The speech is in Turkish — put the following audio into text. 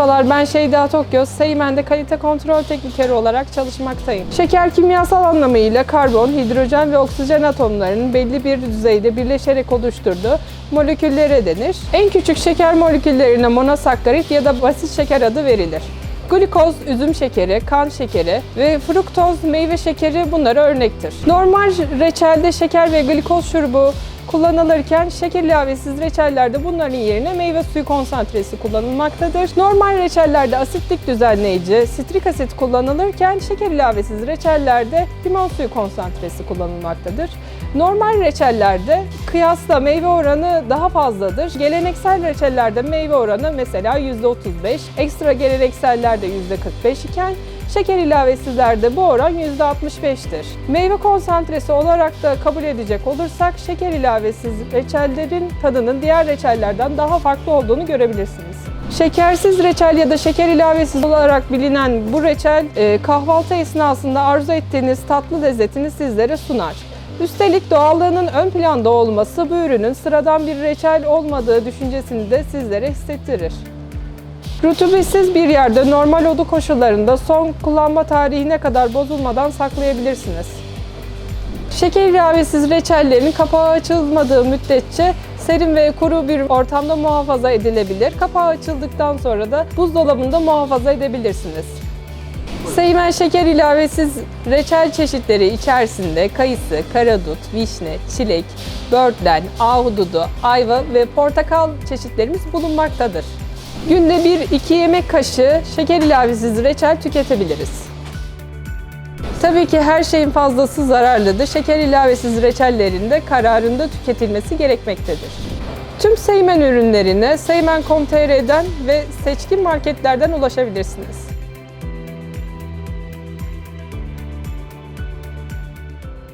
Merhabalar ben Şeyda Tokyoz. Seymen'de kalite kontrol teknikeri olarak çalışmaktayım. Şeker kimyasal anlamıyla karbon, hidrojen ve oksijen atomlarının belli bir düzeyde birleşerek oluşturduğu moleküllere denir. En küçük şeker moleküllerine monosakkarit ya da basit şeker adı verilir. Glikoz, üzüm şekeri, kan şekeri ve fruktoz, meyve şekeri bunlara örnektir. Normal reçelde şeker ve glikoz şurubu kullanılırken şeker ilavesiz reçellerde bunların yerine meyve suyu konsantresi kullanılmaktadır. Normal reçellerde asitlik düzenleyici, sitrik asit kullanılırken şeker ilavesiz reçellerde limon suyu konsantresi kullanılmaktadır. Normal reçellerde kıyasla meyve oranı daha fazladır. Geleneksel reçellerde meyve oranı mesela %35, ekstra geleneksellerde %45 iken Şeker ilavesizlerde bu oran %65'tir. Meyve konsantresi olarak da kabul edecek olursak şeker ilavesiz reçellerin tadının diğer reçellerden daha farklı olduğunu görebilirsiniz. Şekersiz reçel ya da şeker ilavesiz olarak bilinen bu reçel e, kahvaltı esnasında arzu ettiğiniz tatlı lezzetini sizlere sunar. Üstelik doğallığının ön planda olması bu ürünün sıradan bir reçel olmadığı düşüncesini de sizlere hissettirir. Rutubetsiz bir yerde normal oda koşullarında son kullanma tarihine kadar bozulmadan saklayabilirsiniz. Şeker ilavesiz reçellerin kapağı açılmadığı müddetçe serin ve kuru bir ortamda muhafaza edilebilir. Kapağı açıldıktan sonra da buzdolabında muhafaza edebilirsiniz. Seymen şeker ilavesiz reçel çeşitleri içerisinde kayısı, karadut, vişne, çilek, böğürtlen, ahududu, ayva ve portakal çeşitlerimiz bulunmaktadır. Günde 1-2 yemek kaşığı şeker ilavesiz reçel tüketebiliriz. Tabii ki her şeyin fazlası zararlıdır. Şeker ilavesiz reçellerin de kararında tüketilmesi gerekmektedir. Tüm Seymen ürünlerine seymen.com.tr'den ve seçkin marketlerden ulaşabilirsiniz.